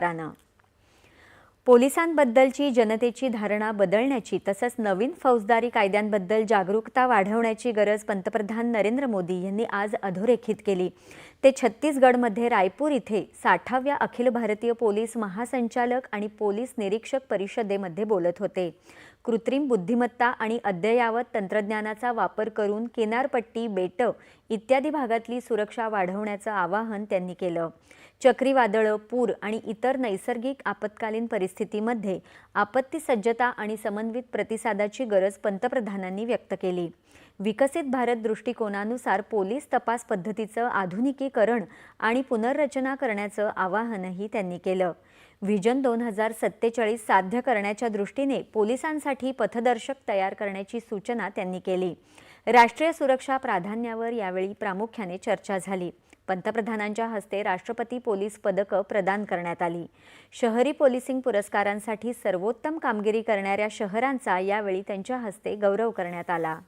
राणा. पोलिसांबद्दलची जनतेची धारणा बदलण्याची तसंच नवीन फौजदारी कायद्यांबद्दल जागरूकता वाढवण्याची गरज पंतप्रधान नरेंद्र मोदी यांनी आज अधोरेखित केली. ते छत्तीसगडमध्ये रायपूर इथे साठाव्या अखिल भारतीय पोलीस महासंचालक आणि पोलीस निरीक्षक परिषदेमध्ये बोलत होते. कृत्रिम बुद्धिमत्ता आणि अद्ययावत तंत्रज्ञानाचा वापर करून किनारपट्टी बेटं इत्यादी भागातली सुरक्षा वाढवण्याचं आवाहन त्यांनी केलं. चक्रीवादळं पूर आणि इतर नैसर्गिक आपत्कालीन परिस्थितीमध्ये आपत्ती सज्जता आणि समन्वित प्रतिसादाची गरज पंतप्रधानांनी व्यक्त केली. विकसित भारत दृष्टिकोनानुसार पोलीस तपास पद्धतीचं आधुनिकीकरण आणि पुनर्रचना करण्याचं आवाहनही त्यांनी केलं. व्हिजन दोन हजार सत्तेचाळीस साध्य करण्याच्या दृष्टीने पोलिसांसाठी पथदर्शक तयार करण्याची सूचना त्यांनी केली. राष्ट्रीय सुरक्षा प्राधान्यावर यावेळी प्रामुख्याने चर्चा झाली. पंतप्रधानांच्या हस्ते राष्ट्रपती पोलीस पदकं प्रदान करण्यात आली. शहरी पोलिसिंग पुरस्कारांसाठी सर्वोत्तम कामगिरी करणाऱ्या शहरांचा यावेळी त्यांच्या हस्ते गौरव करण्यात आला.